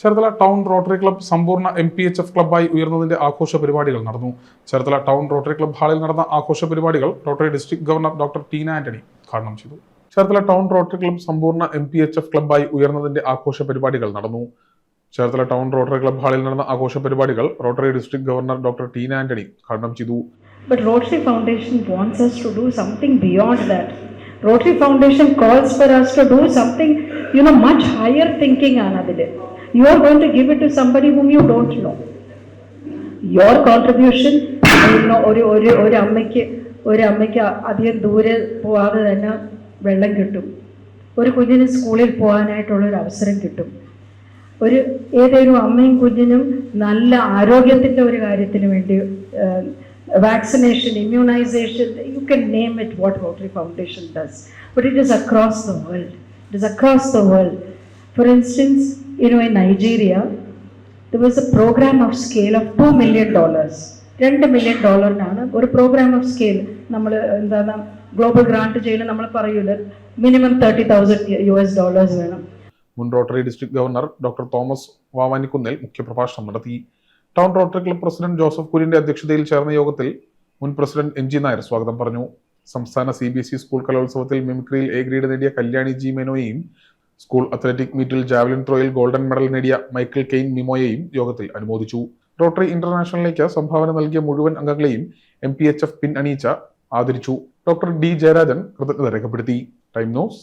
Cherthala town rotary club സമ്പൂർണ M P H F ക്ലബ്ബായി ഉയർന്നതിന്റെ ആഘോഷ പരിപാടികൾ നടന്നു. ചേർത്തല ടൗൺ റോട്ടറി ക്ലബ്ബ് ഹാളിൽ നടന്ന ആഘോഷ പരിപാടികൾ rotary district governor doctor Teena Antony ഉദ്ഘാടനം ചെയ്തു. ചേർത്തല ടൗൺ റോട്ടറി ക്ലബ്ബ് സമ്പൂർണ എം പി എച്ച് എഫ് ക്ലബ്ബായി ഉയർന്നതിന്റെ ആഘോഷ പരിപാടികൾ നടന്നു. ചേർത്തല ടൗൺ റോട്ടറി ക്ലബ്ബ് ഹാളിൽ നടന്ന ആഘോഷ പരിപാടികൾ rotary district governor doctor Teena Antony ഉദ്ഘാടനം ചെയ്തു. But Rotary Foundation wants us to do something beyond that. Rotary Foundation calls for us to do something, you no much higher thinking ആണ് അതിൽ you are going to give it to somebody whom you know. No contribution, contribution ഒരു ഒരു ഒരു അമ്മയ്ക്ക് ഒരു അമ്മയ്ക്ക് അധികം ദൂരെ പോവാതെ തന്നെ വെള്ളം കിട്ടും. ഒരു കുഞ്ഞിന് സ്കൂളിൽ പോകാനായിട്ടുള്ള ഒരു അവസരം കിട്ടും. ഒരു ഏതൊരു അമ്മയും കുഞ്ഞിനും നല്ല ആരോഗ്യത്തിന്റെ ഒരു കാര്യത്തിന് വേണ്ടി vaccination immunization you can name it what rotary foundation does but it is across the world it is across the world. For instance, you know, in Nigeria, there was a program of scale of two million dollars രണ്ട് million ഡോളറിനാണ് ഒരു programme of scale നമ്മൾ എന്താണ് global grant ചെയ്യുന്ന നമ്മൾ പറയൂല minimum thirty thousand U S dollars വേണം. മുൻ rotary district governor doctor Thomas വാവാനിക്കുന്നിൽ മുഖ്യപ്രഭാഷണം നടത്തി. Town rotary club president Joseph കുര്യന്റെ അധ്യക്ഷതയിൽ ചേർന്ന യോഗത്തിൽ മുൻ പ്രസിഡന്റ് എം ജി നായർ സ്വാഗതം പറഞ്ഞു. സംസ്ഥാന C B S E school കലോത്സവത്തിൽ മിമിക്രിയിൽ എ ഗ്രേഡ് നേടിയ കല്യാണി ജി മെനോയെയും സ്കൂൾ അത്ലറ്റിക് മീറ്റിൽ ജാവലിൻ ത്രോയിൽ ഗോൾഡൻ മെഡൽ നേടിയ മൈക്കിൾ കെയ്ൻ മിമോയെയും യോഗത്തിൽ അനുമോദിച്ചു. റോട്ടറി ഇന്റർനാഷണലിലേക്ക് സംഭാവന നൽകിയ മുഴുവൻ അംഗങ്ങളെയും M P H F pin അണിയിച്ച ആദരിച്ചു. ഡോക്ടർ ഡി ജയരാജൻ കൃതജ്ഞത രേഖപ്പെടുത്തി. Time news